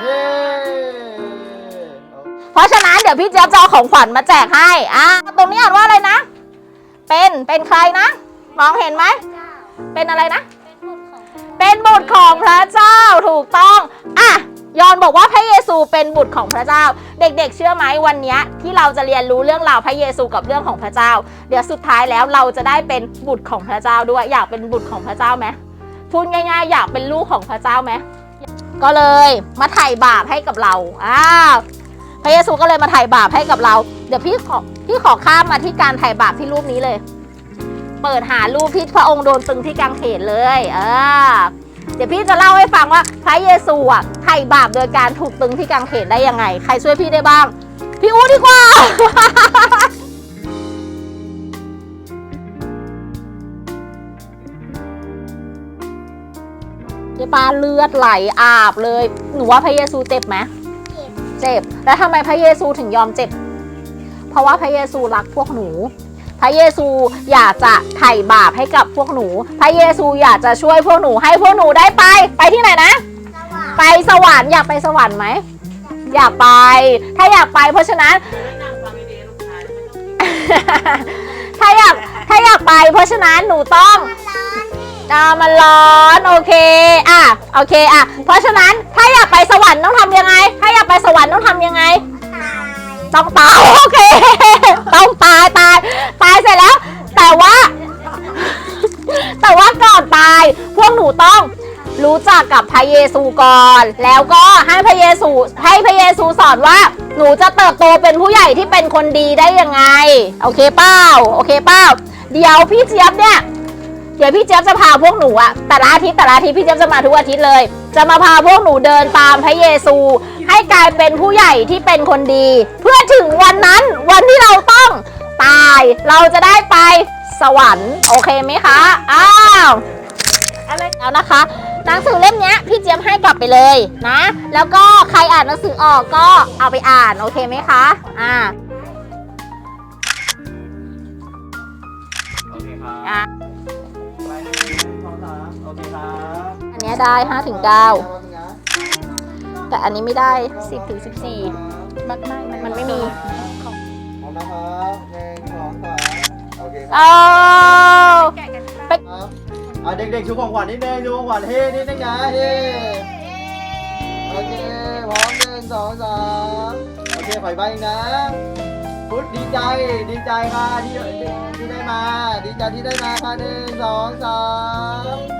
เฮ้เพราะฉะนั้นเดี๋ยวพี่เจี๊ยบจะเอาของขวัญมาแจกให้ อ่าตรงนี้อ่านว่าอะไรนะ เป็น เป็นใครนะ มองเห็นไหม เป็นอะไรนะ เป็นบุตรของพระเจ้า ถูกต้อง อะ ยอนบอกว่าพระเยซูเป็นบุตรของพระเจ้า เด็กๆ เชื่อไหมวันนี้ที่เราจะเรียนรู้เรื่องราวพระเยซูกับเรื่องของพระเจ้า เดี๋ยวสุดท้ายแล้วเราจะได้เป็นบุตรของพระเจ้าด้วย อยากเป็นบุตรของพระเจ้าไหมพูดง่ายๆ อยากเป็นลูกของพระเจ้าไหม ก็เลยมาไถ่บาปให้กับเราอ้าวพระเยซูก็เลยมาไถ่บาปให้กับเรา เดี๋ยวพี่ขอพี่ขอข้ามมาที่การไถ่บาปที่รูปนี้เลย เปิดหารูปที่พระองค์โดนตึงที่กางเขนเลย เออเดี๋ยวพี่จะเล่าให้ฟังว่าพระเยซูอะไถ่บาปโดยการถูกตึงที่กางเขนได้ยังไง ใครช่วยพี่ได้บ้าง พี่อู้ดีกว่า เจ๊ปาเลือดไหลอาบเลย หนูว่าพระเยซูเจ็บไหมเจ็บ แล้วทำไมพระเยซูถึงยอมเจ็บ เพราะว่าพระเยซูรักพวกหนู พระเยซูอยากจะไถ่บาปให้กับพวกหนู พระเยซูอยากจะช่วยพวกหนูให้พวกหนูได้ไป ไปที่ไหนนะ ไปสวรรค์อยากไปสวรรค์ไหม อยากไป ถ้าอยากไปเพราะฉะนั้น ถ้าอยาก ถ้าอยากไป เพราะฉะนั้นหนูต้อง อ่ามันร้อนโอเคอะโอเคอะเพราะฉะนั้นถ้าอยากไปสวรรค์ต้องทำยังไง ถ้าอยากไปสวรรค์ต้องทำยังไงต้องตายโอเค ต้องตายตายตายเสร็จแล้ว แต่ว่า แต่ว่าก่อนตาย พวกหนูต้องรู้จักกับพระเยซูก่อน แล้วก็ให้พระเยซูให้พระเยซูสอนว่า หนูจะเติบโตเป็นผู้ใหญ่ที่เป็นคนดีได้ยังไง โอเคเป้าโอเคเป้าเดี๋ยวพี่เจี๊ยบเนี่ย เดี๋ยวพี่เจี๊ยบจะพาพวกหนูอะแต่ละอาทิตย์แต่ละอาทิตย์พี่เจี๊ยบจะมาทุกอาทิตย์เลย จะมาพาพวกหนูเดินตามพระเยซู ให้กลายเป็นผู้ใหญ่ที่เป็นคนดี เพื่อถึงวันนั้นวันที่เราต้องตายเราจะได้ไปสวรรค์โอเคไหมคะอ้าวอะไรแล้วนะคะหนังสือเล่มนี้พี่เจี๊ยบให้กลับไปเลยนะ แล้วก็ใครอ่านหนังสือออกก็เอาไปอ่านโอเคไหมคะอ่า เคครับอันเนี้ยได้5ถึง9แต่อันนี้ไม่ได้10ถึง14มันไม่มันไม่มีพร้อมนะครับหนึ่งสองสามโอเคครับเอาครับอะเด็กๆชูของขวัญนิดนึงชูของขวัญเฮ้นิดนึงนะเฮ้โอเคพร้อมหนึ่งสองสามโอเคปล่อยไปอีกนะพุทธดีใจดีใจค่ะที่ที่ได้มา ดีใจที่ได้มาค่ะหนึ่งสองสาม